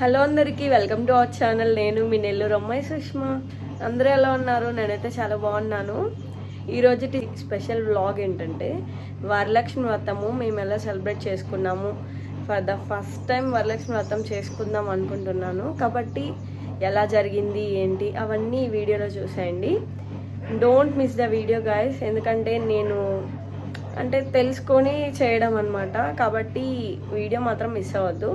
Hello అందరికీ welcome to our channel. నేను మీ నెల్లూరు అమ్మాయి సుష్మా. అందరూ ఎలా ఉన్నారు? నేనైతే చాలా బాగున్నాను. ఈరోజు స్పెషల్ వ్లాగ్ ఏంటంటే వరలక్ష్మి వ్రతము. మేము ఎలా సెలబ్రేట్ చేసుకున్నాము. For the first time Varalakshmi Vratam చేసుకుందాం అనుకుంటున్నాను. కాబట్టి ఎలా జరిగింది ఏంటి అవన్నీ ఈ వీడియోలో చూసేయండి. Don't miss the video guys. ఎందుకంటే నేను అంటే తెలుసుకొని చేయడం అనమాట కాబట్టి వీడియో మాత్రం మిస్ అవ్వద్దు.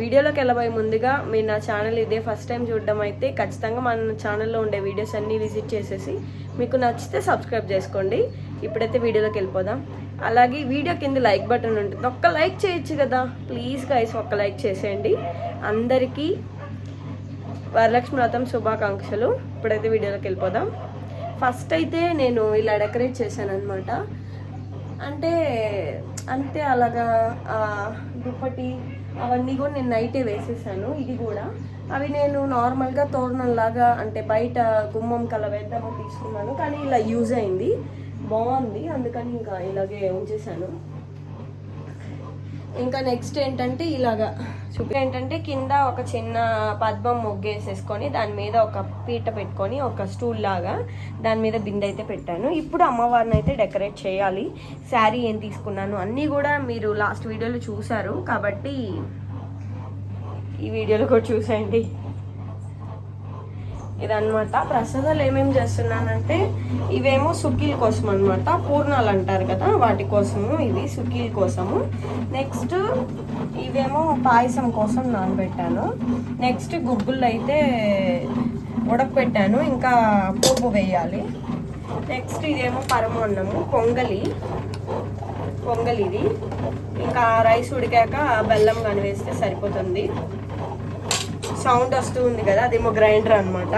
వీడియోలోకి వెళ్ళబోయే ముందుగా మీరు నా ఛానల్ ఇదే ఫస్ట్ టైం చూడడం అయితే ఖచ్చితంగా మన ఛానల్లో ఉండే వీడియోస్ అన్నీ విజిట్ చేసేసి మీకు నచ్చితే సబ్స్క్రైబ్ చేసుకోండి. ఇప్పుడైతే వీడియోలోకి వెళ్ళిపోదాం. అలాగే వీడియో కింద లైక్ బటన్ ఉంటుంది. ఒక్క లైక్ చేయొచ్చు కదా. ప్లీజ్ గైస్ ఒక్క లైక్ చేసేయండి. అందరికీ వరలక్ష్మి వ్రతం శుభాకాంక్షలు. ఇప్పుడైతే వీడియోలోకి వెళ్ళిపోదాం. ఫస్ట్ అయితే నేను ఇలా డెకరేట్ చేశాను అనమాట అంటే అంతే అలాగా దుప్పటి అవన్నీ కూడా నేను నైటే వేసేసాను ఇది కూడా. అవి నేను నార్మల్గా తోరణంలాగా అంటే బయట గుమ్మం కల వేద్దామని తీసుకున్నాను కానీ ఇలా యూజ్ అయింది. బాగుంది అందుకని ఇంకా ఇలాగే ఉంచేసాను. ఇంకా నెక్స్ట్ ఏంటంటే ఇలాగా చూపి ఏంటంటే కింద ఒక చిన్న పద్మం మొగ్గేసేసుకొని దాని మీద ఒక పీట పెట్టుకొని ఒక స్టూల్ లాగా దాని మీద బిందె అయితే పెట్టాను. ఇప్పుడు అమ్మవారిని అయితే డెకరేట్ చేయాలి. శారీ ఏం తీసుకున్నాను అన్నీ కూడా మీరు లాస్ట్ వీడియోలో చూసారు కాబట్టి ఈ వీడియోలో కూడా చూసేయండి. ఇదనమాట ప్రసాదాలు ఏమేమి చేస్తున్నానంటే ఇవేమో సుకీల కోసం అనమాట పూర్ణాలు అంటారు కదా వాటి కోసము ఇవి సుకీల కోసము. నెక్స్ట్ ఇవేమో పాయసం కోసం నానబెట్టాను. నెక్స్ట్ గుగ్గుళ్ళు అయితే ఉడకపెట్టాను ఇంకా పోపు వేయాలి. నెక్స్ట్ ఇదేమో పరమాన్నము పొంగలి. పొంగలి ఇది ఇంకా రైస్ ఉడికాక బెల్లం కానీ వేస్తే సరిపోతుంది. సౌండ్ వస్తూ ఉంది కదా అదేమో గ్రైండర్ అనమాట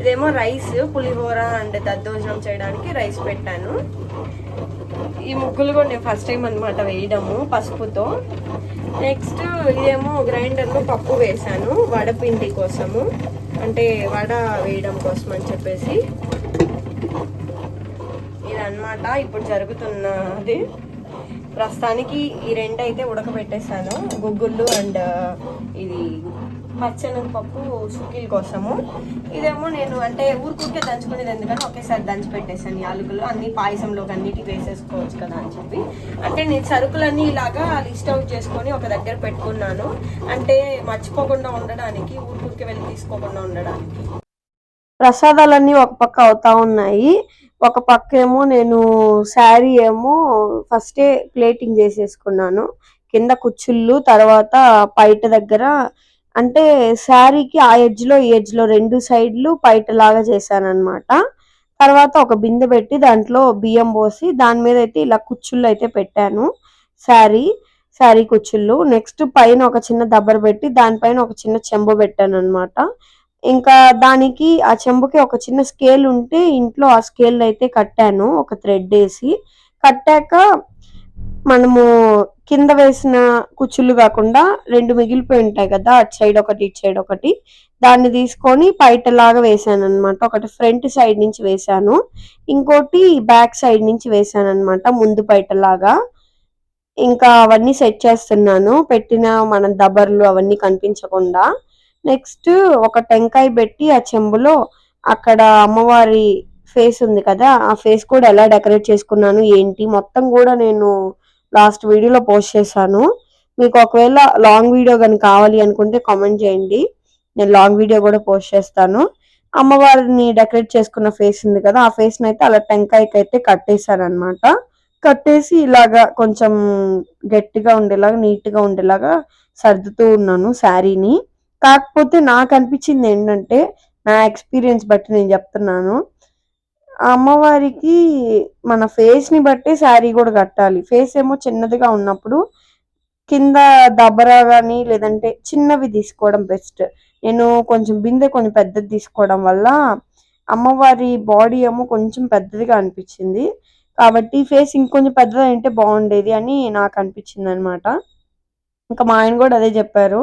ఇదేమో రైస్ పులిహోర అండ్ దద్దోజనం చేయడానికి రైస్ పెట్టాను. ఈ ముగ్గులు కూడా నేను ఫస్ట్ టైం అనమాట వేయడము పసుపుతో. నెక్స్ట్ ఇదేమో గ్రైండర్లో పప్పు వేసాను వడపిండి కోసము. అంటే వడ వేయడం కోసం అని చెప్పేసి. ఇదన్నమాట ఇప్పుడు జరుగుతున్నది. ప్రస్తుతానికి ఈ రెండు అయితే ఉడకబెట్టేసాను గుగ్గుళ్ళు అండ్ ఇది పచ్చనగపప్పు సుకీల కోసము. ఇదేమో నేను అంటే ఊరికూరికే దంచుకునేది ఎందుకంటే ఒకేసారి దంచి పెట్టేసాను యాలకులు అన్ని పాయసంలోకి అన్నిటికి వేసేసుకోవచ్చు కదా అని చెప్పి. అంటే నేను సరుకులన్నీ ఇలాగా లిస్ట్ అవుట్ చేసుకొని ఒక దగ్గర పెట్టుకున్నాను. అంటే మర్చిపోకుండా ఉండడానికి ఊరికూరికే వెళ్ళి తీసుకోకుండా ఉండడానికి. ప్రసాదాలన్నీ ఒక పక్క అవుతా ఉన్నాయి. ఒక పక్క ఏమో నేను శారీ ఏమో ఫస్టే ప్లేటింగ్ చేసేసుకున్నాను. కింద కుచ్చుళ్ళు తర్వాత పైట దగ్గర అంటే శారీకి ఆ ఎడ్జ్లో ఈ ఎడ్జ్లో రెండు సైడ్లు పైట లాగా చేశాను తర్వాత ఒక బిందె పెట్టి దాంట్లో బియ్యం పోసి దాని మీద అయితే ఇలా కుచ్చుళ్ళు అయితే పెట్టాను. శారీ శారీ కుచ్చుళ్ళు. నెక్స్ట్ పైన ఒక చిన్న దబ్బర పెట్టి దానిపైన ఒక చిన్న చెంబు పెట్టాను అనమాట ఇంకా దానికి ఆ చెంబుకి ఒక చిన్న స్కేల్ ఉంటే ఇంట్లో ఆ స్కేల్ అయితే కట్టాను ఒక థ్రెడ్ వేసి. కట్టాక మనము కింద వేసిన కుచ్చులు కాకుండా రెండు మిగిలిపోయి ఉంటాయి కదా అటు సైడ్ ఒకటి ఇటు సైడ్ ఒకటి. దాన్ని తీసుకొని పైటలాగా వేసాను అనమాట ఒకటి ఫ్రంట్ సైడ్ నుంచి వేసాను. ఇంకోటి బ్యాక్ సైడ్ నుంచి వేసాను అనమాట ముందు పైటలాగా. ఇంకా అవన్నీ సెట్ చేస్తున్నాను. పెట్టిన మన దబర్లు అవన్నీ కనిపించకుండా. నెక్స్ట్ ఒక టెంకాయ పెట్టి ఆ చెంబులో అక్కడ అమ్మవారి ఫేస్ ఉంది కదా ఆ ఫేస్ కూడా ఎలా డెకరేట్ చేసుకున్నాను ఏంటి? మొత్తం కూడా నేను లాస్ట్ వీడియోలో పోస్ట్ చేశాను. మీకు ఒకవేళ లాంగ్ వీడియో కానీ కావాలి అనుకుంటే కామెంట్ చేయండి. నేను లాంగ్ వీడియో కూడా పోస్ట్ చేస్తాను. అమ్మవారిని డెకరేట్ చేసుకున్న ఫేస్ ఉంది కదా ఆ ఫేస్ అయితే అలా టెంకాయకి అయితే కట్టేశాను అనమాట కట్టేసి ఇలాగా కొంచెం గట్టిగా ఉండేలాగా నీట్గా ఉండేలాగా సర్దుతూ ఉన్నాను శారీని. కాకపోతే నాకు అనిపించింది ఏంటంటే నా ఎక్స్పీరియన్స్ బట్టి నేను చెప్తున్నాను. అమ్మవారికి మన ఫేస్ని బట్టి శారీ కూడా కట్టాలి. ఫేస్ ఏమో చిన్నదిగా ఉన్నప్పుడు కింద దబరా కానీ లేదంటే చిన్నవి తీసుకోవడం బెస్ట్ నేను కొంచెం బిందె కొంచెం పెద్దది తీసుకోవడం వల్ల అమ్మవారి బాడీ ఏమో కొంచెం పెద్దదిగా అనిపించింది. కాబట్టి ఫేస్ ఇంకొంచెం పెద్దది అంటే బాగుండేది అని నాకు అనిపించింది అనమాట ఇంకా మా ఆయన కూడా అదే చెప్పారు.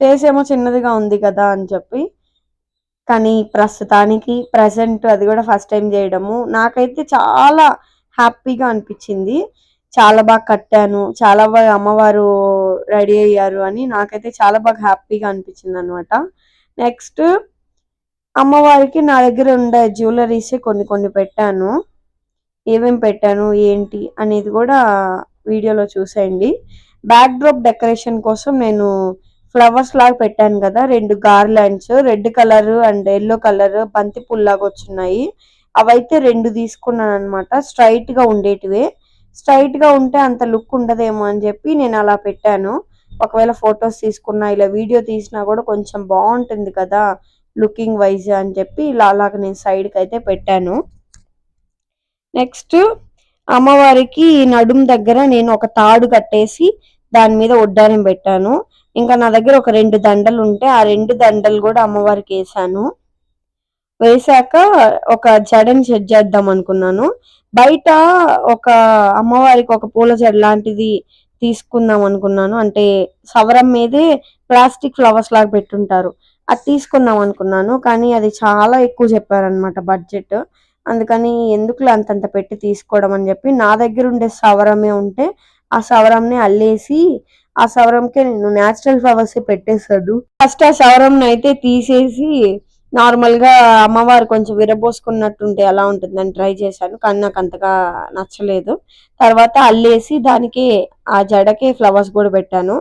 ఫేస్ ఏమో చిన్నదిగా ఉంది కదా అని చెప్పి. కానీ ప్రస్తుతానికి ప్రజెంట్ అది కూడా ఫస్ట్ టైం చేయడము. నాకైతే చాలా హ్యాపీగా అనిపించింది. చాలా బాగా కట్టాను. చాలా బాగా అమ్మవారు రెడీ అయ్యారు అని నాకైతే చాలా బాగా హ్యాపీగా అనిపించింది అనమాట నెక్స్ట్ అమ్మవారికి నా దగ్గర ఉండే జ్యువెలరీస్ కొన్ని కొన్ని పెట్టాను. ఏమేమి పెట్టాను ఏంటి అనేది కూడా వీడియోలో చూసేయండి. బ్యాక్ డ్రాప్ డెకరేషన్ కోసం నేను ఫ్లవర్స్ లాగా పెట్టాను కదా రెండు garlands red colour and yellow colour బంతి పుల్లాగా వచ్చున్నాయి అవైతే రెండు తీసుకున్నాను అనమాట స్ట్రైట్గా ఉండేటివే. స్ట్రైట్గా ఉంటే అంత లుక్ ఉండదేమో అని చెప్పి నేను అలా పెట్టాను. ఒకవేళ ఫొటోస్ తీసుకున్నా ఇలా వీడియో తీసినా కూడా కొంచెం బాగుంటుంది కదా లుకింగ్ వైజ్ అని చెప్పి ఇలా అలాగ నేను సైడ్కి అయితే పెట్టాను. నెక్స్ట్ అమ్మవారికి నడుం దగ్గర నేను ఒక తాడు కట్టేసి దాని మీద ఉడ్డానం పెట్టాను. ఇంకా నా దగ్గర ఒక రెండు దండలు ఉంటే ఆ రెండు దండలు కూడా అమ్మవారికి వేసాను వేసాక ఒక జడని సెట్ చేద్దాం అనుకున్నాను. బయట ఒక అమ్మవారికి ఒక పూల జడ లాంటిది తీసుకుందాం అనుకున్నాను. అంటే సవరం మీదే ప్లాస్టిక్ ఫ్లవర్స్ లాగా పెట్టుంటారు. అది తీసుకుందాం అనుకున్నాను. కానీ అది చాలా ఎక్కువ చెప్పారనమాట బడ్జెట్ అందుకని ఎందుకులే అంతంత పెట్టి తీసుకోవడం అని చెప్పి నా దగ్గర ఉండే సవరమే ఉంటే ఆ సవరంని అల్లేసి ఆ సవరంకే నేను న్యాచురల్ ఫ్లవర్స్ పెట్టేశాడు. ఫస్ట్ ఆ సవరం అయితే తీసేసి నార్మల్గా అమ్మవారు కొంచెం విరబోసుకున్నట్టుంటే ఎలా ఉంటుందని ట్రై చేశాను కానీ నాకు అంతగా నచ్చలేదు. తర్వాత అల్లేసి దానికి ఆ జడకి ఫ్లవర్స్ కూడా పెట్టాను.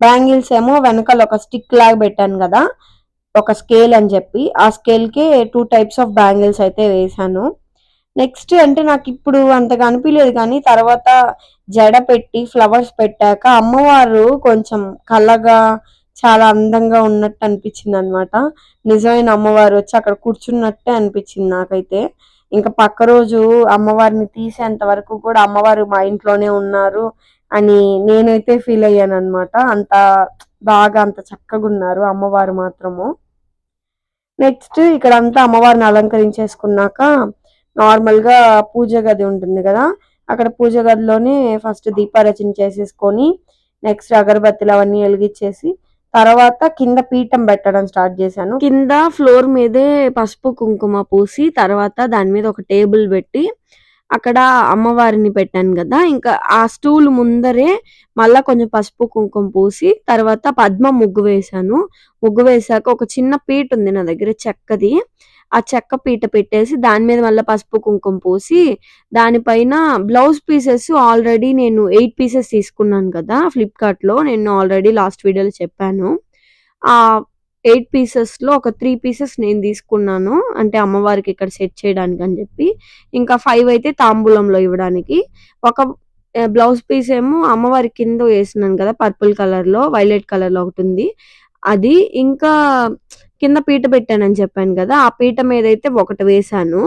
బ్యాంగిల్స్ ఏమో వెనకాల ఒక స్టిక్ లాగా పెట్టాను కదా ఒక స్కేల్ అని చెప్పి. ఆ స్కేల్కి టూ టైప్స్ ఆఫ్ బ్యాంగిల్స్ అయితే వేసాను నెక్స్ట్ అంటే నాకు ఇప్పుడు అంతగా అనిపించలేదు కానీ తర్వాత జడ పెట్టి ఫ్లవర్స్ పెట్టాక అమ్మవారు కొంచెం కళ్ళగా చాలా అందంగా ఉన్నట్టు అనిపించింది అనమాట నిజమైన అమ్మవారు వచ్చి అక్కడ కూర్చున్నట్టే అనిపించింది నాకైతే. ఇంకా పక్క రోజు అమ్మవారిని తీసేంత వరకు కూడా అమ్మవారు మా ఇంట్లోనే ఉన్నారు అని నేనైతే ఫీల్ అయ్యాను అనమాట అంత బాగా అంత చక్కగా ఉన్నారు అమ్మవారు మాత్రము. నెక్స్ట్ ఇక్కడ అంతా అమ్మవారిని అలంకరించేసుకున్నాక నార్మల్గా పూజ గది ఉంటుంది కదా అక్కడ పూజ గదిలోనే ఫస్ట్ దీపారచన చేసేసుకొని నెక్స్ట్ అగరబత్తిలు అవన్నీ వెలిగించేసి తర్వాత కింద పీఠం పెట్టడం స్టార్ట్ చేశాను. కింద ఫ్లోర్ మీదే పసుపు కుంకుమ పూసి తర్వాత దాని మీద ఒక టేబుల్ పెట్టి అక్కడ అమ్మవారిని పెట్టాను కదా. ఇంకా ఆ స్టూల్ ముందరే మళ్ళా కొంచెం పసుపు కుంకుమ పూసి తర్వాత పద్మ ముగ్గు వేశాను. ముగ్గు వేశాక ఒక చిన్న పీట ఉంది నా దగ్గర చెక్కది. ఆ చెక్క పీట పెట్టేసి దాని మీద మళ్ళీ పసుపు కుంకుమ పూసి దానిపైన బ్లౌజ్ పీసెస్ ఆల్రెడీ నేను ఎయిట్ పీసెస్ తీసుకున్నాను కదా. ఫ్లిప్కార్ట్లో నేను ఆల్రెడీ లాస్ట్ వీడియోలో చెప్పాను. ఆ ఎయిట్ పీసెస్లో ఒక త్రీ పీసెస్ నేను తీసుకున్నాను. అంటే అమ్మవారికి ఇక్కడ సెట్ చేయడానికి అని చెప్పి. ఇంకా ఫైవ్ అయితే తాంబూలంలో ఇవ్వడానికి. ఒక బ్లౌజ్ పీస్ ఏమో అమ్మవారి కింద వేసినాను కదా పర్పుల్ కలర్లో వైలెట్ కలర్లో ఒకటి ఉంది. అది ఇంకా కింద పీట పెట్టానని చెప్పాను కదా ఆ పీట మీద అయితే ఒకటి వేసాను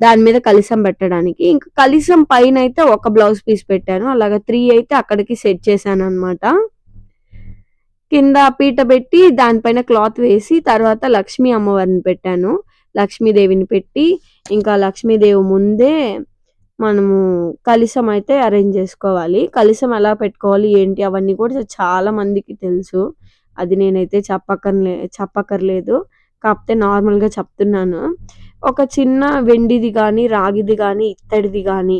దాని మీద కలిసం పెట్టడానికి. ఇంకా కలిసం పైన అయితే ఒక బ్లౌజ్ పీస్ పెట్టాను. అలాగా త్రీ అయితే అక్కడికి సెట్ చేశాను అనమాట కింద పీట పెట్టి దానిపైన క్లాత్ వేసి తర్వాత లక్ష్మీ అమ్మవారిని పెట్టాను. లక్ష్మీదేవిని పెట్టి ఇంకా లక్ష్మీదేవి ముందే మనము కలిసం అయితే అరేంజ్ చేసుకోవాలి. కలిసం ఎలా పెట్టుకోవాలి ఏంటి అవన్నీ కూడా చాలా మందికి తెలుసు. అది నేనైతే చెప్పకర్లే చెప్పక్కర్లేదు కాకపోతే నార్మల్గా చెప్తున్నాను. ఒక చిన్న వెండిది కానీ రాగిది కానీ ఇత్తడిది కానీ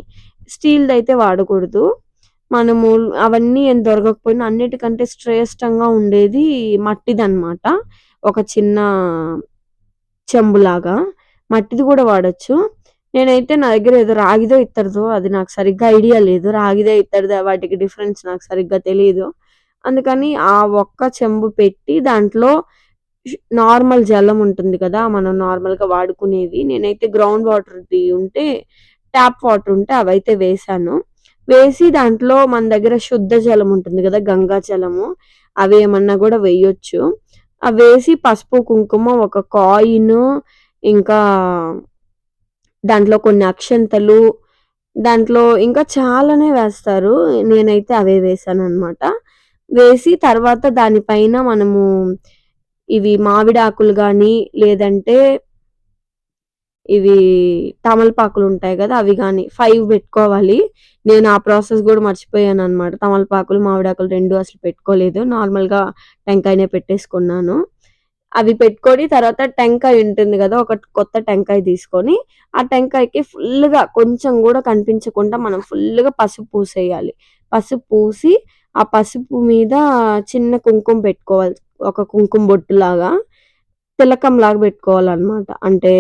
స్టీల్ది అయితే వాడకూడదు. మనము అవన్నీ ఏం దొరకకపోయినా అన్నిటికంటే శ్రేష్టంగా ఉండేది మట్టిది అనమాట ఒక చిన్న చెంబులాగా మట్టిది కూడా వాడచ్చు. నేనైతే నా దగ్గర ఏదో రాగిదో ఇత్తడిదో అది నాకు సరిగ్గా ఐడియా లేదు. రాగిదో ఇత్తడిదో వాటికి డిఫరెన్స్ నాకు సరిగ్గా తెలియదు అందుకని ఆ ఒక్క చెంబు పెట్టి దాంట్లో నార్మల్ జలం ఉంటుంది కదా మనం నార్మల్గా వాడుకునేది. వాడుకునేవి నేనైతే గ్రౌండ్ వాటర్ది ఉంటే ట్యాప్ వాటర్ ఉంటే అవైతే వేసాను వేసి దాంట్లో మన దగ్గర శుద్ధ జలం ఉంటుంది కదా గంగా జలము. అవి ఏమన్నా కూడా వేయొచ్చు. అవి వేసి పసుపు కుంకుమ ఒక కాయిన్ ఇంకా దాంట్లో కొన్ని అక్షంతలు దాంట్లో ఇంకా చాలానే వేస్తారు. నేనైతే అవే వేసాను అనమాట వేసి తర్వాత దానిపైన మనము ఇవి మామిడి ఆకులు కానీ లేదంటే ఇవి తమలపాకులు ఉంటాయి కదా అవి కానీ ఫైవ్ పెట్టుకోవాలి. నేను ఆ ప్రాసెస్ కూడా మర్చిపోయాను అనమాట తమలపాకులు మామిడాకులు రెండు అసలు పెట్టుకోలేదు. నార్మల్గా టెంకాయనే పెట్టేసుకున్నాను. అవి పెట్టుకొని తర్వాత టెంకాయ ఉంటుంది కదా ఒక కొత్త టెంకాయ తీసుకొని ఆ టెంకాయకి ఫుల్గా కొంచెం కూడా కనిపించకుండా మనం ఫుల్గా పసుపు పూసేయాలి. పసుపు పూసి ఆ పసుపు మీద చిన్న కుంకుమ పెట్టుకోవాలి. ఒక కుంకుమ బొట్టు లాగా తిలకం లాగా పెట్టుకోవాలన్నమాట. అంటే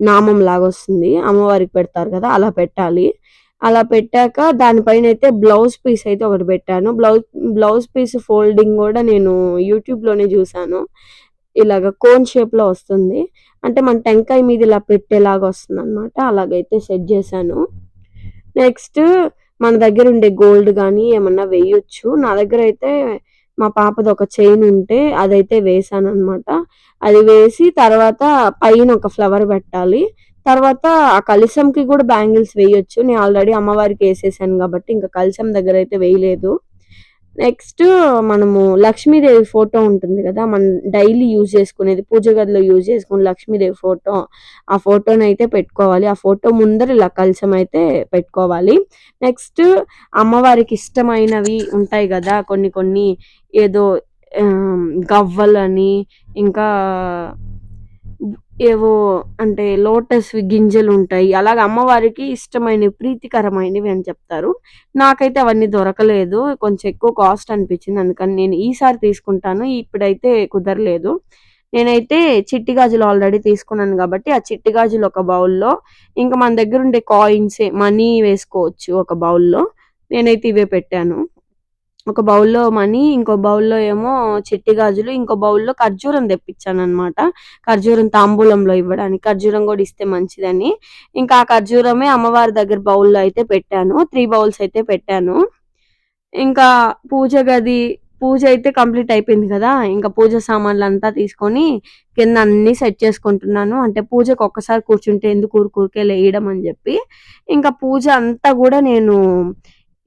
నామం లాగా వస్తుంది అమ్మవారికి పెడతారు కదా అలా పెట్టాలి. అలా పెట్టాక దానిపైన అయితే బ్లౌజ్ పీస్ అయితే ఒకటి పెట్టాను. బ్లౌజ్ బ్లౌజ్ పీస్ ఫోల్డింగ్ కూడా నేను యూట్యూబ్లోనే చూశాను. చూసాను ఇలాగ కోన్ షేప్లో వస్తుంది. అంటే మన టెంకాయ మీద ఇలా పెట్టేలాగా వస్తుంది అనమాట అలాగైతే సెట్ చేశాను. నెక్స్ట్ మన దగ్గర ఉండే గోల్డ్ కానీ ఏమన్నా వేయొచ్చు. నా దగ్గర అయితే మా పాపది ఒక చైన్ ఉంటే అదైతే వేసాను అనమాట అది వేసి తర్వాత పైన ఒక ఫ్లవర్ పెట్టాలి. తర్వాత ఆ కలశంకి కూడా బ్యాంగిల్స్ వేయొచ్చు. నేను ఆల్రెడీ అమ్మవారికి వేసేసాను కాబట్టి ఇంకా కలశం దగ్గర అయితే వేయలేదు. నెక్స్ట్ మనము లక్ష్మీదేవి ఫోటో ఉంటుంది కదా మనం డైలీ యూజ్ చేసుకునేది పూజ గదిలో యూజ్ చేసుకునే లక్ష్మీదేవి ఫోటో ఆ ఫోటోని అయితే పెట్టుకోవాలి. ఆ ఫోటో ముందర ఇలా కలశం అయితే పెట్టుకోవాలి. నెక్స్ట్ అమ్మవారికి ఇష్టమైనవి ఉంటాయి కదా కొన్ని కొన్ని ఏదో గవ్వలని ఇంకా ఏవో అంటే లోటస్ గింజలు ఉంటాయి. అలాగే అమ్మవారికి ఇష్టమైనవి ప్రీతికరమైనవి అని చెప్తారు. నాకైతే అవన్నీ దొరకలేదు. కొంచెం ఎక్కువ కాస్ట్ అనిపించింది. అందుకని నేను ఈసారి తీసుకుంటాను. ఇప్పుడైతే కుదరలేదు. నేనైతే చిట్టి గాజులు ఆల్రెడీ తీసుకున్నాను కాబట్టి ఆ చిట్టి గాజులు ఒక బౌల్లో ఇంకా మన దగ్గర ఉండే కాయిన్స్ మనీ వేసుకోవచ్చు ఒక బౌల్లో. నేనైతే ఇవే పెట్టాను. ఒక బౌల్లో మనీ ఇంకో బౌల్లో ఏమో చిట్టి గాజులు ఇంకో బౌల్లో ఖర్జూరం తెప్పించాను అనమాట ఖర్జూరం తాంబూలంలో ఇవ్వడానికి ఖర్జూరం కూడా ఇస్తే మంచిదని. ఇంకా ఆ ఖర్జూరమే అమ్మవారి దగ్గర బౌల్లో అయితే పెట్టాను త్రీ బౌల్స్ అయితే పెట్టాను. ఇంకా పూజ గది పూజ అయితే కంప్లీట్ అయిపోయింది కదా ఇంకా పూజ సామాన్లు అంతా తీసుకొని కింద అన్ని సెట్ చేసుకుంటున్నాను. అంటే పూజకు ఒక్కసారి కూర్చుంటే ఎందుకు ఊరుకూరికే లేయడం అని చెప్పి. ఇంకా పూజ అంతా కూడా నేను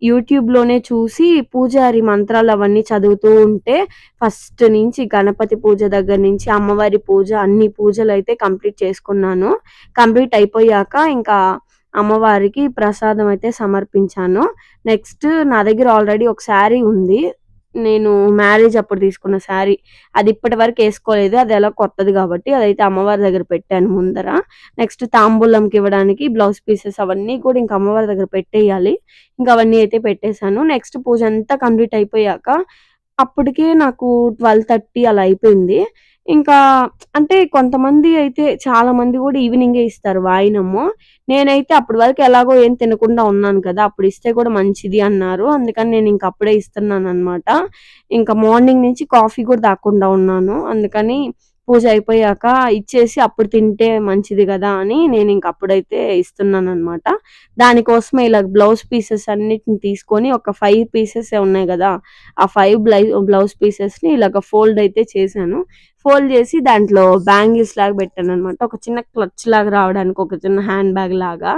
యూట్యూబ్లోనే చూసి పూజారి మంత్రాలు అవన్నీ చదువుతూ ఉంటే ఫస్ట్ నుంచి గణపతి పూజ దగ్గర నుంచి అమ్మవారి పూజ అన్ని పూజలు అయితే కంప్లీట్ చేసుకున్నాను. కంప్లీట్ అయిపోయాక ఇంకా అమ్మవారికి ప్రసాదం అయితే సమర్పించాను. నెక్స్ట్ నా దగ్గర ఆల్రెడీ ఒక శారీ ఉంది. నేను మ్యారేజ్ అప్పుడు తీసుకున్న శారీ అది ఇప్పటి వరకు వేసుకోలేదు అది ఎలా కొత్తది కాబట్టి అదైతే అమ్మవారి దగ్గర పెట్టాను ముందర. నెక్స్ట్ తాంబూలంకి ఇవ్వడానికి బ్లౌజ్ పీసెస్ అవన్నీ కూడా ఇంకా అమ్మవారి దగ్గర పెట్టేయాలి. ఇంకా అవన్నీ అయితే పెట్టేశాను. నెక్స్ట్ పూజ అంతా కంప్లీట్ అయిపోయాక అప్పటికే నాకు ట్వెల్వ్ థర్టీ అలా అయిపోయింది. ఇంకా అంటే కొంతమంది అయితే చాలా మంది కూడా ఈవినింగే ఇస్తారు వాయినము. నేనైతే అప్పటి వరకు ఎలాగో ఏం తినకుండా ఉన్నాను కదా అప్పుడు ఇస్తే కూడా మంచిది అన్నారు. అందుకని నేను ఇంక అప్పుడే ఇస్తున్నాను అనమాట ఇంకా మార్నింగ్ నుంచి కాఫీ కూడా తాకుండా ఉన్నాను. అందుకని పూజ అయిపోయాక ఇచ్చేసి అప్పుడు తింటే మంచిది కదా అని నేను ఇంక అప్పుడైతే ఇస్తున్నాను అనమాట దానికోసమే ఇలా బ్లౌజ్ పీసెస్ అన్నిటిని తీసుకొని ఒక ఫైవ్ పీసెస్ ఉన్నాయి కదా ఆ ఫైవ్ బ్లౌజ్ పీసెస్ని ఇలాగ ఫోల్డ్ అయితే చేశాను. ఫోల్డ్ చేసి దాంట్లో బ్యాంగిల్స్ లాగా పెట్టాను అనమాట ఒక చిన్న క్లచ్ లాగా రావడానికి ఒక చిన్న హ్యాండ్ బ్యాగ్ లాగా.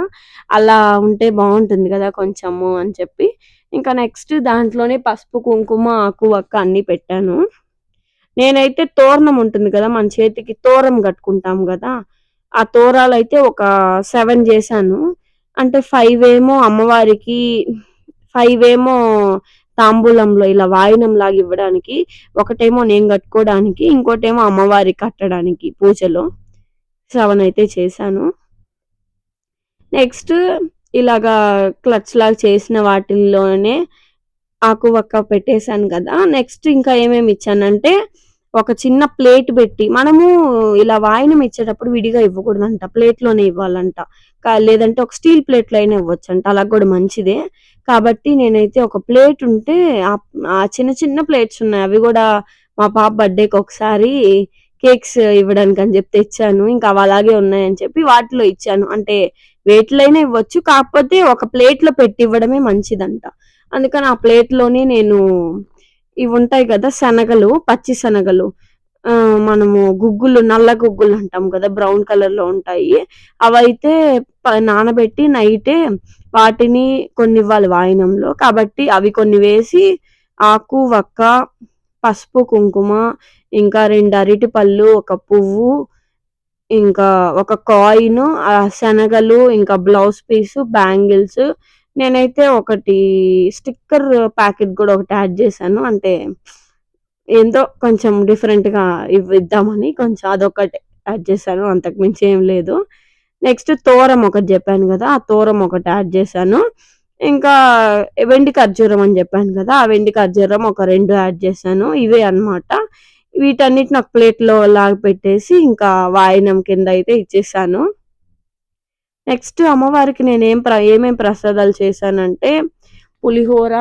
అలా ఉంటే బాగుంటుంది కదా కొంచెము అని చెప్పి. ఇంకా నెక్స్ట్ దాంట్లోనే పసుపు కుంకుమ ఆకు వక్క అన్ని పెట్టాను. నేనైతే తోరణం ఉంటుంది కదా మన చేతికి తోరం కట్టుకుంటాం కదా ఆ తోరాలు అయితే ఒక సెవెన్ చేశాను. అంటే ఫైవ్ ఏమో అమ్మవారికి ఫైవ్ ఏమో తాంబూలంలో ఇలా వాయినం లాగా ఇవ్వడానికి ఒకటేమో నేను కట్టుకోవడానికి ఇంకోటేమో అమ్మవారి కట్టడానికి పూజలో సెవెన్ అయితే చేశాను. నెక్స్ట్ ఇలాగా క్లచ్ లాగా చేసిన వాటిల్లోనే ఆకువక్క పెట్టేశాను కదా నెక్స్ట్ ఇంకా ఏమేమి ఇచ్చానంటే ఒక చిన్న ప్లేట్ పెట్టి మనము ఇలా వాయినం ఇచ్చేటప్పుడు విడిగా ఇవ్వకూడదంట. ప్లేట్లోనే ఇవ్వాలంట. లేదంటే ఒక స్టీల్ ప్లేట్లో అయినా ఇవ్వచ్చు అంట అలా కూడా మంచిదే. కాబట్టి నేనైతే ఒక ప్లేట్ ఉంటే ఆ చిన్న చిన్న ప్లేట్స్ ఉన్నాయి. అవి కూడా మా పాప బర్త్డేకి ఒకసారి కేక్స్ ఇవ్వడానికి అని చెప్పి తెచ్చాను. ఇంకా అవి అలాగే ఉన్నాయని చెప్పి వాటిలో ఇచ్చాను. అంటే వేటిలైనా ఇవ్వచ్చు. కాకపోతే ఒక ప్లేట్లో పెట్టి ఇవ్వడమే మంచిదంట. అందుకని ఆ ప్లేట్లోనే నేను ఇవి ఉంటాయి కదా శనగలు పచ్చి శనగలు. ఆ మనము గుగ్గులు నల్ల గుగ్గులు అంటాం కదా బ్రౌన్ కలర్లో ఉంటాయి. అవైతే నానబెట్టి నైటే వాటిని కొన్ని ఇవ్వాలి వాయినంలో. కాబట్టి అవి కొన్ని వేసి ఆకు వక్క పసుపు కుంకుమ ఇంకా రెండు అరటి పళ్ళు ఒక పువ్వు ఇంకా ఒక కాయిన్ ఆ శనగలు ఇంకా బ్లౌజ్ పీస్ బ్యాంగిల్స్ నేనైతే ఒకటి స్టిక్కర్ ప్యాకెట్ కూడా ఒకటి యాడ్ చేశాను. అంటే ఏందో కొంచెం డిఫరెంట్గా ఇద్దామని కొంచెం అదొకటి యాడ్ చేశాను. అంతకు మించి ఏం లేదు. నెక్స్ట్ తోరం ఒకటి చెప్పాను కదా ఆ తోరం ఒకటి యాడ్ చేశాను. ఇంకా వెండి ఖర్జూరం అని చెప్పాను కదా ఆ వెండి ఖర్జూరం ఒక రెండు యాడ్ చేశాను. ఇవే అన్నమాట. వీటన్నిటిని ఒక ప్లేట్లో లాగా పెట్టేసి ఇంకా వాయినం కింద అయితే ఇచ్చేసాను. నెక్స్ట్ అమ్మవారికి నేను ఏం ప్ర ఏమేం ప్రసాదాలు చేశానంటే పులిహోర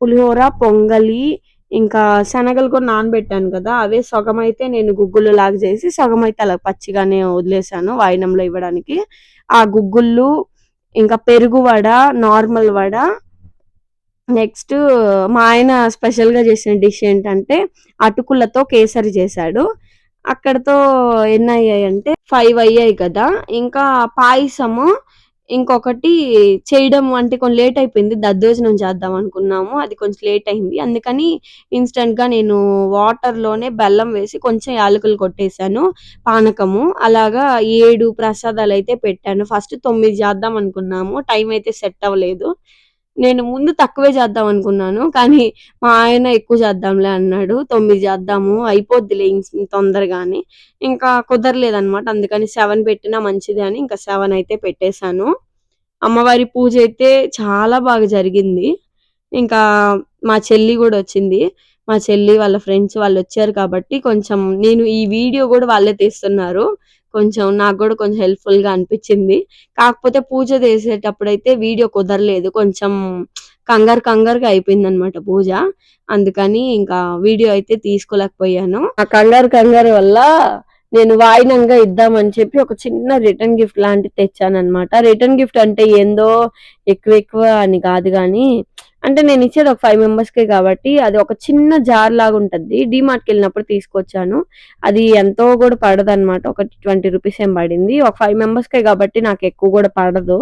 పులిహోర పొంగలి ఇంకా శనగలు కూడా నానబెట్టాను కదా అవే సగం అయితే నేను గుగ్గులు లాగా చేసి సగం అయితే అలా పచ్చిగానే వదిలేసాను వాయినంలో ఇవ్వడానికి. ఆ గుగ్గుళ్ళు ఇంకా పెరుగు వడ నార్మల్ వడ. నెక్స్ట్ మా ఆయన స్పెషల్గా చేసిన డిష్ ఏంటంటే అటుకులతో కేసరి చేశాడు. అక్కడతో ఎన్ని అయ్యాయి అంటే ఫైవ్ అయ్యాయి కదా. ఇంకా పాయసము ఇంకొకటి చేయడం అంటే కొంచెం లేట్ అయిపోయింది. దద్దోజనం చేద్దాం అనుకున్నాము. అది కొంచెం లేట్ అయింది. అందుకని ఇన్స్టెంట్గా నేను వాటర్లోనే బెల్లం వేసి కొంచెం యాలకులు కొట్టేశాను. పానకము. అలాగా ఏడు ప్రసాదాలు అయితే పెట్టాను. ఫస్ట్ తొమ్మిది చేద్దాం అనుకున్నాము. టైం అయితే సెట్ అవ్వలేదు. నేను ముందు తక్కువే చేద్దాం అనుకున్నాను కానీ మా ఆయన ఎక్కువ చేద్దాంలే అన్నాడు. తొమ్మిది చేద్దాము అయిపోద్దిలే తొందరగానే తొందరగాని. ఇంకా కుదరలేదన్నమాట అందుకని సెవెన్ పెట్టినా మంచిది అని ఇంకా సెవెన్ అయితే పెట్టేశాను. అమ్మవారి పూజ అయితే చాలా బాగా జరిగింది. ఇంకా మా చెల్లి కూడా వచ్చింది. మా చెల్లి వాళ్ళ ఫ్రెండ్స్ వాళ్ళు వచ్చారు కాబట్టి కొంచెం నేను ఈ వీడియో కూడా వాళ్ళే తీస్తున్నారు. కొంచెం నాకు కూడా కొంచెం హెల్ప్ఫుల్గా అనిపించింది. కాకపోతే పూజ చేసేటప్పుడు అయితే వీడియో కుదరలేదు. కొంచెం కంగారు కంగారుగా అయిపోయింది అనమాట పూజ. అందుకని ఇంకా వీడియో అయితే తీసుకోలేకపోయాను. ఆ కంగారు కంగారు వల్ల నేను వాయినంగా ఇద్దామని చెప్పి ఒక చిన్న రిటర్న్ గిఫ్ట్ లాంటిది తెచ్చాను అనమాట రిటర్న్ గిఫ్ట్ అంటే ఏందో ఎక్కువ ఎక్కువ అని కాదు కానీ అంటే నేను ఇచ్చేది ఒక ఫైవ్ మెంబర్స్కే కాబట్టి అది ఒక చిన్న జార్ లాగా ఉంటుంది. డీమార్ట్కి వెళ్ళినప్పుడు తీసుకొచ్చాను. అది ఎంతో కూడా పడదు అనమాట ఒక ట్వంటీ రూపీస్ ఏం పడింది. ఒక ఫైవ్ మెంబర్స్కే కాబట్టి నాకు ఎక్కువ కూడా పడదు.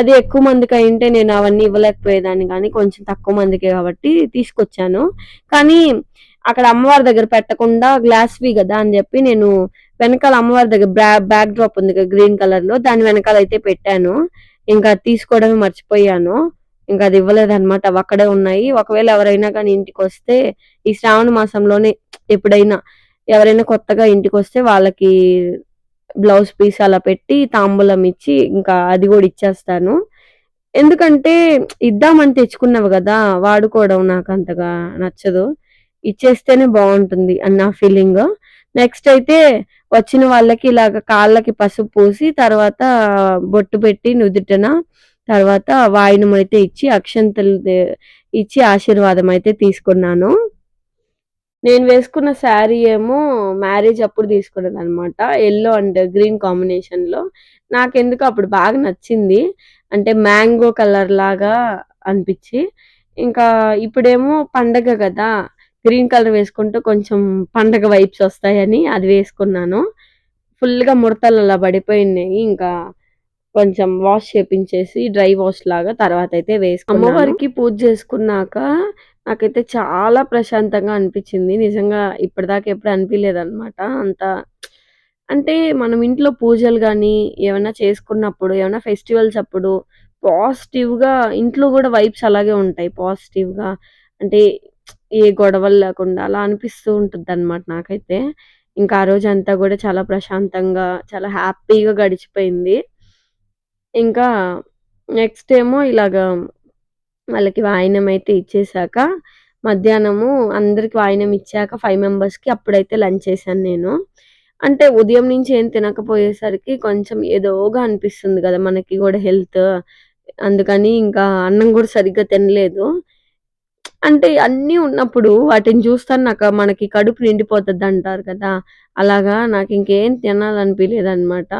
అది ఎక్కువ మందికి అయింటే నేను అవన్నీ ఇవ్వలేకపోయేదాన్ని కానీ కొంచెం తక్కువ మందికే కాబట్టి తీసుకొచ్చాను. కానీ అక్కడ అమ్మవారి దగ్గర పెట్టకుండా గ్లాస్వి కదా అని చెప్పి నేను వెనకాల అమ్మవారి దగ్గర బ్యాక్ డ్రాప్ ఉంది కదా గ్రీన్ కలర్లో దాని వెనకాల అయితే పెట్టాను. ఇంకా తీసుకోవడమే మర్చిపోయాను. ఇంకా అది ఇవ్వలేదన్నమాట. అవి అక్కడే ఉన్నాయి. ఒకవేళ ఎవరైనా కానీ ఇంటికి వస్తే ఈ శ్రావణ మాసంలోనే ఎప్పుడైనా ఎవరైనా కొత్తగా ఇంటికి వస్తే వాళ్ళకి బ్లౌజ్ పీస్ అలా పెట్టి తాంబూలం ఇచ్చి ఇంకా అది కూడా ఇచ్చేస్తాను. ఎందుకంటే ఇద్దామని తెచ్చుకున్నావు కదా వాడుకోవడం నాకు అంతగా నచ్చదు. ఇచ్చేస్తేనే బాగుంటుంది అని నా ఫీలింగ్. నెక్స్ట్ అయితే వచ్చిన వాళ్ళకి ఇలాగ కాళ్ళకి పసుపు పూసి తర్వాత బొట్టు పెట్టి నుదుటన తర్వాత వాయినం అయితే ఇచ్చి అక్షంతలు ఇచ్చి ఆశీర్వాదం అయితే తీసుకున్నాను. నేను వేసుకున్న శారీ ఏమో మ్యారేజ్ అప్పుడు తీసుకున్నది అనమాట ఎల్లో అండ్ గ్రీన్ కాంబినేషన్లో. నాకెందుకు అప్పుడు బాగా నచ్చింది. అంటే మ్యాంగో కలర్ లాగా అనిపించి. ఇంకా ఇప్పుడేమో పండగ కదా. గ్రీన్ కలర్ వేసుకుంటే కొంచెం పండగ వైబ్స్ వస్తాయని అది వేసుకున్నాను. ఫుల్గా ముడతలు అలా పడిపోయినాయి. ఇంకా కొంచెం వాష్ చేపించేసి డ్రై వాష్ లాగా తర్వాత అయితే వేసుకున్నాను. అమ్మవారికి పూజ చేసుకున్నాక నాకైతే చాలా ప్రశాంతంగా అనిపించింది. నిజంగా ఇప్పటిదాకా ఎప్పుడు అనిపించలేదు అనమాట అంత అంటే మనం ఇంట్లో పూజలు కానీ ఏమైనా చేసుకున్నప్పుడు ఏమైనా ఫెస్టివల్స్ అప్పుడు పాజిటివ్గా ఇంట్లో కూడా వైబ్స్ అలాగే ఉంటాయి. పాజిటివ్గా అంటే ఏ గొడవలు లేకుండా అలా అనిపిస్తూ ఉంటుంది అనమాట నాకైతే. ఇంకా ఆ రోజు అంతా కూడా చాలా ప్రశాంతంగా చాలా హ్యాపీగా గడిచిపోయింది. ఇంకా నెక్స్ట్ ఏమో ఇలాగా వాళ్ళకి వాయినం అయితే ఇచ్చేసాక మధ్యాహ్నము అందరికి వాయినం ఇచ్చాక ఫైవ్ మెంబర్స్కి అప్పుడైతే లంచ్ చేశాను నేను. అంటే ఉదయం నుంచి ఏం తినకపోయేసరికి కొంచెం ఏదోగా అనిపిస్తుంది కదా మనకి కూడా హెల్త్ అందుకని ఇంకా అన్నం కూడా సరిగ్గా తినలేదు. అంటే అన్నీ ఉన్నప్పుడు వాటిని చూస్తాను నాకు మనకి కడుపు నిండిపోతుంది అంటారు కదా అలాగా నాకు ఇంకేం తినాలనిపించలేదు అనమాట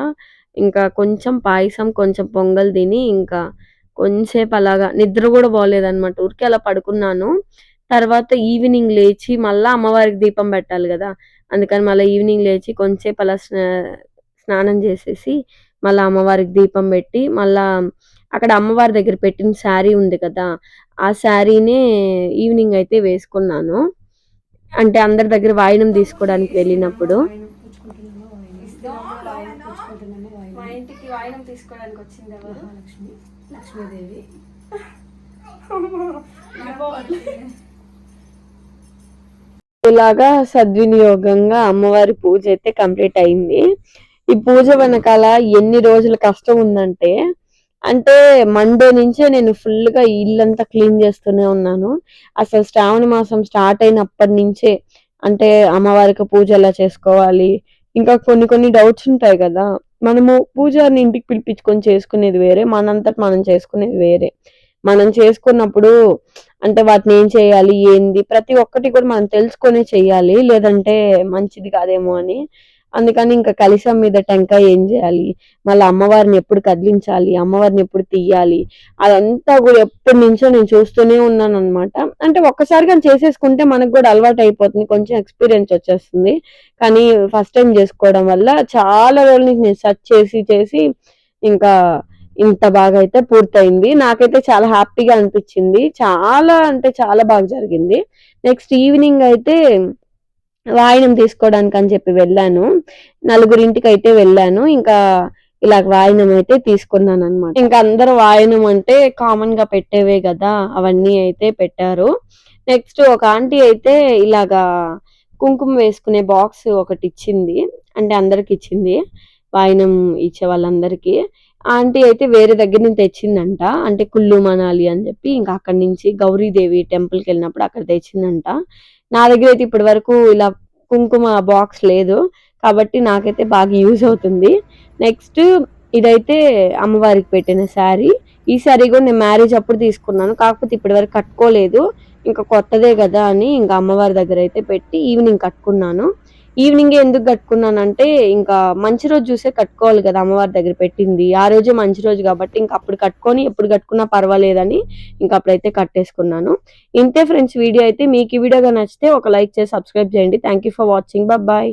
ఇంకా కొంచెం పాయసం కొంచెం పొంగల్ తిని ఇంకా కొంచెంసేపు అలాగా నిద్ర కూడా పోలేదన్నమాట. ఊరికే అలా పడుకున్నాను. తర్వాత ఈవినింగ్ లేచి మళ్ళా అమ్మవారికి దీపం పెట్టాలి కదా. అందుకని మళ్ళీ ఈవినింగ్ లేచి కొంచెంసేపు అలా స్నా- స్నానం చేసేసి మళ్ళీ అమ్మవారికి దీపం పెట్టి మళ్ళా అక్కడ అమ్మవారి దగ్గర పెట్టిన శారీ ఉంది కదా. ఆ శారీనే ఈవినింగ్ అయితే వేసుకున్నాను. అంటే అందరి దగ్గర వాయినం తీసుకోవడానికి వెళ్ళినప్పుడు మా ఇంటికి వాయినం తీసుకోవడానికి వచ్చింది ఎవరు? లక్ష్మి లక్ష్మీదేవి. అమ్మో. ఇలాగా సద్వినియోగంగా అమ్మవారి పూజ అయితే కంప్లీట్ అయింది. ఈ పూజ వెనకాల ఎన్ని రోజుల కష్టం ఉందంటే అంటే మండే నుంచే నేను ఫుల్గా ఇల్లంతా క్లీన్ చేస్తూనే ఉన్నాను. అసలు శ్రావణ మాసం స్టార్ట్ అయినప్పటి నుంచే అంటే అమ్మవారికి పూజ ఎలా చేసుకోవాలి ఇంకా కొన్ని కొన్ని డౌట్స్ ఉంటాయి కదా. మనము పూజారిని ఇంటికి పిలిపించుకొని చేసుకునేది వేరే మనంతటి మనం చేసుకునేది వేరే. మనం చేసుకున్నప్పుడు అంటే వాటిని ఏం చేయాలి ఏంది ప్రతి ఒక్కటి కూడా మనం తెలుసుకొని చేయాలి లేదంటే మంచిది కాదేమో అని అందుకని ఇంకా కలిసం మీద టెంకాయ ఏం చేయాలి? మళ్ళీ అమ్మవారిని ఎప్పుడు కదిలించాలి? అమ్మవారిని ఎప్పుడు తీయాలి అదంతా కూడా ఎప్పటి నుంచో నేను చూస్తూనే ఉన్నాను అనమాట అంటే ఒక్కసారి కానీ చేసేసుకుంటే మనకు కూడా అలవాటు అయిపోతుంది. కొంచెం ఎక్స్పీరియన్స్ వచ్చేస్తుంది. కానీ ఫస్ట్ టైం చేసుకోవడం వల్ల చాలా రోజుల నుంచి నేను సెర్చ్ చేసి చేసి ఇంకా ఇంత బాగా అయితే పూర్తయింది. నాకైతే చాలా హ్యాపీగా అనిపించింది. చాలా అంటే చాలా బాగా జరిగింది. నెక్స్ట్ ఈవినింగ్ అయితే వాయినం తీసుకోవడానికి అని చెప్పి వెళ్ళాను. నలుగురింటికి అయితే వెళ్ళాను. ఇంకా ఇలా వాయినం అయితే తీసుకున్నాను అనమాట ఇంకా అందరు వాయనం అంటే కామన్గా పెట్టేవే కదా అవన్నీ అయితే పెట్టారు. నెక్స్ట్ ఒక ఆంటీ అయితే ఇలాగా కుంకుమ వేసుకునే బాక్స్ ఒకటి ఇచ్చింది. అంటే అందరికి ఇచ్చింది. వాయినం ఇచ్చే వాళ్ళందరికీ. ఆంటీ అయితే వేరే దగ్గర నుంచి తెచ్చిందంట. అంటే కుల్లు మనాలి అని చెప్పి ఇంకా అక్కడి నుంచి గౌరీదేవి టెంపుల్కి వెళ్ళినప్పుడు అక్కడ తెచ్చిందంట. నా దగ్గర అయితే ఇప్పటి వరకు ఇలా కుంకుమ బాక్స్ లేదు. కాబట్టి నాకైతే బాగా యూజ్ అవుతుంది. నెక్స్ట్ ఇదైతే అమ్మవారికి పెట్టిన శారీ. ఈ శారీ కూడా నేను మ్యారేజ్ అప్పుడు తీసుకున్నాను. కాకపోతే ఇప్పటి వరకు కట్టుకోలేదు. ఇంకా కొత్తదే కదా అని ఇంకా అమ్మవారి దగ్గర అయితే పెట్టి ఈవినింగ్ కట్టుకున్నాను. ఈవినింగ్ ఎందుకు కట్టుకున్నానంటే ఇంకా మంచి రోజు చూసే కట్టుకోవాలి కదా అమ్మవారి దగ్గర పెట్టింది. ఆ రోజే మంచి రోజు కాబట్టి ఇంకా అప్పుడు కట్టుకొని ఎప్పుడు కట్టుకున్నా పర్వాలేదని ఇంకా అప్పుడైతే కట్టేసుకున్నాను. ఇంతే ఫ్రెండ్స్ వీడియో అయితే మీకు ఈ వీడియోగా నచ్చితే ఒక లైక్ చేసి సబ్స్క్రైబ్ చేయండి. Thank you for watching bye